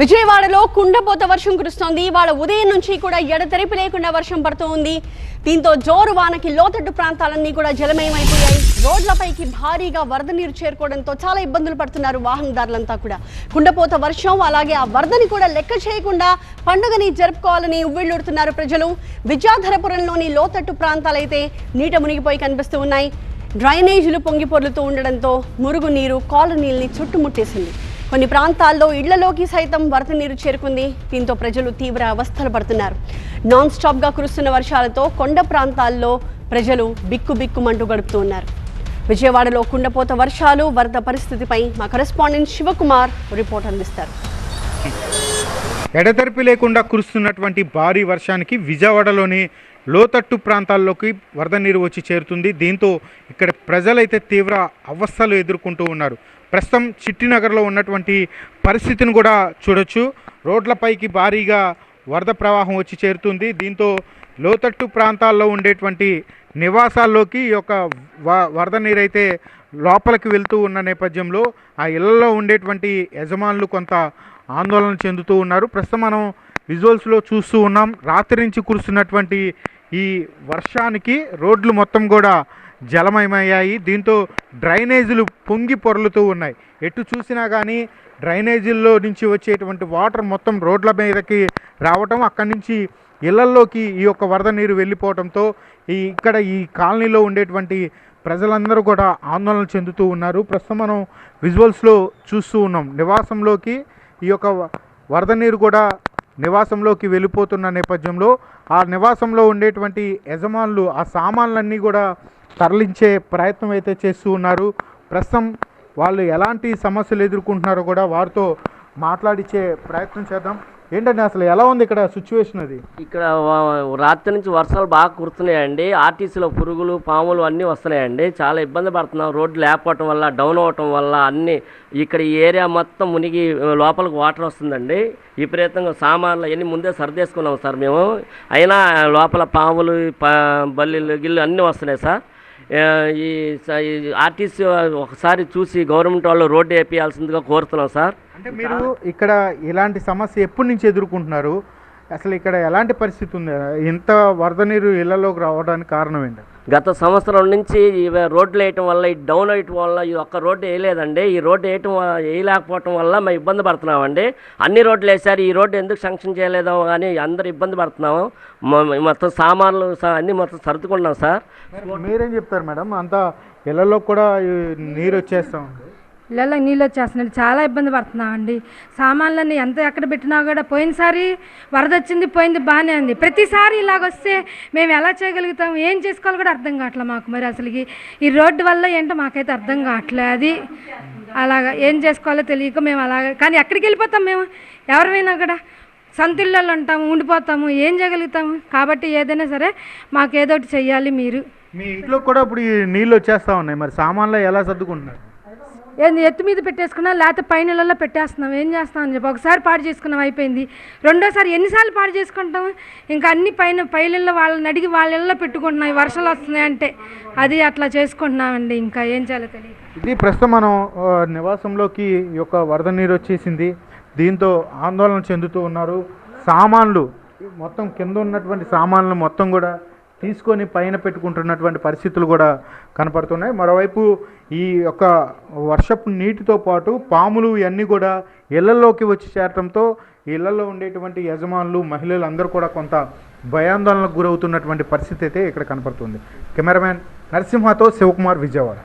విజయవాడలో కుండపోత వర్షం కురుస్తోంది. వాళ్ళ ఉదయం నుంచి కూడా ఎడతెరిపి లేకుండా వర్షం పడుతూ ఉంది దీంతో జోరు వానకి లోతట్టు ప్రాంతాలన్నీ కూడా జలమయమైపోయాయి. రోడ్లపైకి భారీగా వరద నీరు చేరుకోవడంతో చాలా ఇబ్బందులు పడుతున్నారు వాహనదారులంతా కూడా. కుండపోత వర్షం అలాగే ఆ వరదని కూడా లెక్క చేయకుండా పండుగని జరుపుకోవాలని ఉవ్విళ్ళూరుతున్నారు ప్రజలు. విద్యాధరపురంలోని లోతట్టు ప్రాంతాలైతే నీట మునిగిపోయి కనిపిస్తూ ఉన్నాయి. డ్రైనేజీలు పొంగిపొర్లుతూ ఉండడంతో మురుగునీరు కాలనీల్ని చుట్టుముట్టేసింది. కొన్ని ప్రాంతాల్లో ఇళ్ళలోకి సైతం వరద నీరు చేరుకుంది. దీంతో ప్రజలు తీవ్ర అవస్థలు పడుతున్నారు. నాన్ స్టాప్గా కురుస్తున్న వర్షాలతో కొండ ప్రాంతాల్లో ప్రజలు బిక్కు బిక్కుమంటూ గడుపుతూ ఉన్నారు. విజయవాడలో కుండపోత వర్షాలు వరద పరిస్థితిపై మా కరెస్పాండెంట్ శివకుమార్ రిపోర్ట్ అందిస్తారు. ఎడతెరిపి లేకుండా కురుస్తున్నటువంటి భారీ వర్షానికి విజయవాడలోని లోతట్టు ప్రాంతాల్లోకి వరద నీరు వచ్చి చేరుతుంది. దీంతో ఇక్కడ ప్రజలైతే తీవ్ర అవస్థలు ఎదుర్కొంటూ ఉన్నారు. ప్రస్తుతం చిట్టినగర్లో ఉన్నటువంటి పరిస్థితిని కూడా చూడొచ్చు. రోడ్లపైకి భారీగా వరద ప్రవాహం వచ్చి చేరుతుంది. దీంతో లోతట్టు ప్రాంతాల్లో ఉండేటువంటి నివాసాల్లోకి ఈ యొక్క వ- వరద నీరైతే లోపలికి వెళ్తూ ఉన్న నేపథ్యంలో ఆ ఇళ్ళలో ఉండేటువంటి యజమానులు కొంత ఆందోళన చెందుతూ ఉన్నారు. ప్రస్తుతం మనం విజువల్స్లో చూస్తూ ఉన్నాం. రాత్రి నుంచి కురుస్తున్నటువంటి ఈ వర్షానికి రోడ్లు మొత్తం కూడా జలమయమయ్యాయి. దీంతో డ్రైనేజీలు పొంగి పొరలుతూ ఉన్నాయి. ఎటు చూసినా కానీ డ్రైనేజీల్లో నుంచి వచ్చేటువంటి వాటర్ మొత్తం రోడ్ల మీదకి రావటం అక్కడి నుంచి ఇళ్ళల్లోకి ఈ యొక్క వరద నీరు వెళ్ళిపోవడంతో ఈ ఇక్కడ ఈ కాలనీలో ఉండేటువంటి ప్రజలందరూ కూడా ఆందోళన చెందుతూ ఉన్నారు. ప్రస్తుతం మనం విజువల్స్లో చూస్తూ ఉన్నాం. నివాసంలోకి ఈ యొక్క వరద నీరు కూడా నివాసంలోకి వెళ్ళిపోతున్న నేపథ్యంలో ఆ నివాసంలో ఉండేటువంటి యజమానులు ఆ సామాన్లన్నీ కూడా తరలించే ప్రయత్నం అయితే చేస్తూ ఉన్నారు. ప్రస్తుతం వాళ్ళు ఎలాంటి సమస్యలు ఎదుర్కొంటున్నారో కూడా వారితో మాట్లాడిచ్చే ప్రయత్నం చేద్దాం. ఏంటండి అసలు ఎలా ఉంది ఇక్కడ సిచ్యువేషన్ అది? ఇక్కడ రాత్రి నుంచి వర్షాలు బాగా కురుతున్నాయండి ఆర్టీసీలో పురుగులు పాములు అన్నీ వస్తున్నాయండి. చాలా ఇబ్బంది పడుతున్నాం. రోడ్లు లేకపోవటం వల్ల డౌన్ అవ్వటం వల్ల అన్నీ ఇక్కడ ఈ ఏరియా మొత్తం మునిగి లోపలికి వాటర్ వస్తుందండి. విపరీతంగా సామాన్లు అన్నీ ముందే సర్దేసుకున్నాం సార్ మేము. అయినా లోపల పాములు ప- బల్లీలు గిల్లు అన్నీ వస్తున్నాయి సార్. ఈ ఆర్టీసీ ఒకసారి చూసి గవర్నమెంట్ వాళ్ళు రోడ్డు వేపియాల్సిందిగా కోరుతున్నాం సార్. అంటే మీరు ఇక్కడ ఇలాంటి సమస్య ఎప్పటి నుంచి ఎదుర్కొంటున్నారు? అసలు ఇక్కడ ఎలాంటి పరిస్థితి ఉంది? ఇంత వరద నీరు ఇళ్ళలోకి రావడానికి కారణం ఏంటి? గత సంవత్సరం నుంచి రోడ్లు వేయటం వల్ల ఈ డౌన్ వేయటం వల్ల ఈ ఒక్క రోడ్డు వేయలేదండి. ఈ రోడ్డు వేయటం వేయలేకపోవటం వల్ల మేము ఇబ్బంది పడుతున్నామండి. అన్ని రోడ్లు వేశారు. ఈ రోడ్డు ఎందుకు శాంక్షన్ చేయలేదో కానీ అందరు ఇబ్బంది పడుతున్నాము. మొత్తం సామాన్లు అన్నీ మొత్తం సర్దుకున్నాం సార్. మీరేం చెప్తారు మేడం? అంతా ఇళ్ళలో కూడా నీరు వచ్చేస్తాం. ఇళ్ళల్లో నీళ్ళు వచ్చేస్తున్నాయి. చాలా ఇబ్బంది పడుతున్నామండి సామాన్లన్నీ ఎంత ఎక్కడ పెట్టినా కూడా పోయినసారి వరద వచ్చింది పోయింది బాగానే ఉంది. ప్రతిసారి ఇలాగ వస్తే మేము ఎలా చేయగలుగుతాం? ఏం చేసుకోవాలో కూడా అర్థం కావట్లే మాకు మరి అసలుకి. ఈ రోడ్డు వల్ల ఏంటో మాకైతే అర్థం కావట్లే అది అలాగా ఏం చేసుకోవాలో తెలియక మేము అలాగ కానీ ఎక్కడికి వెళ్ళిపోతాం మేము? ఎవరిమైనా కూడా సొంత ఉంటాము ఉండిపోతాము ఏం చేయగలుగుతాము? కాబట్టి ఏదైనా సరే మాకు ఏదో ఒకటి చెయ్యాలి మీరు. మీ ఇంట్లో కూడా ఇప్పుడు నీళ్ళు వచ్చేస్తా ఉన్నాయి. మరి సామాన్లు ఎలా సర్దుకుంటున్నారు? ఏంది ఎత్తు మీద పెట్టేసుకున్నా లేకపోతే పైన పెట్టేస్తున్నాం ఏం చేస్తాం అని చెప్పి ఒకసారి పాడు చేసుకున్నాం అయిపోయింది. రెండోసారి ఎన్నిసార్లు పాడు చేసుకుంటాం? ఇంకా అన్ని పైన పైలల్లో వాళ్ళని అడిగి వాళ్ళ పెట్టుకుంటున్నాం వర్షాలు వస్తున్నాయి అంటే. అది అట్లా చేసుకుంటున్నామండి ఇంకా ఏం చేయాలో తెలియదు ఇది ప్రస్తుతం మనం నివాసంలోకి యొక్క వరద నీరు వచ్చేసింది. దీంతో ఆందోళన చెందుతూ ఉన్నారు సామాన్లు. మొత్తం కింద ఉన్నటువంటి సామాన్లు మొత్తం కూడా తీసుకొని పైన పెట్టుకుంటున్నటువంటి పరిస్థితులు కూడా కనపడుతున్నాయి. మరోవైపు ఈ యొక్క వర్షపు నీటితో పాటు పాములు ఇవన్నీ కూడా ఇళ్ళలోకి వచ్చి చేరటంతో ఇళ్ళలో ఉండేటువంటి యజమానులు మహిళలు అందరూ కూడా కొంత భయాందోళనకు గురవుతున్నటువంటి పరిస్థితి అయితే ఇక్కడ కనపడుతుంది. కెమెరామ్యాన్ నరసింహతో శివకుమార్ విజయవాడ.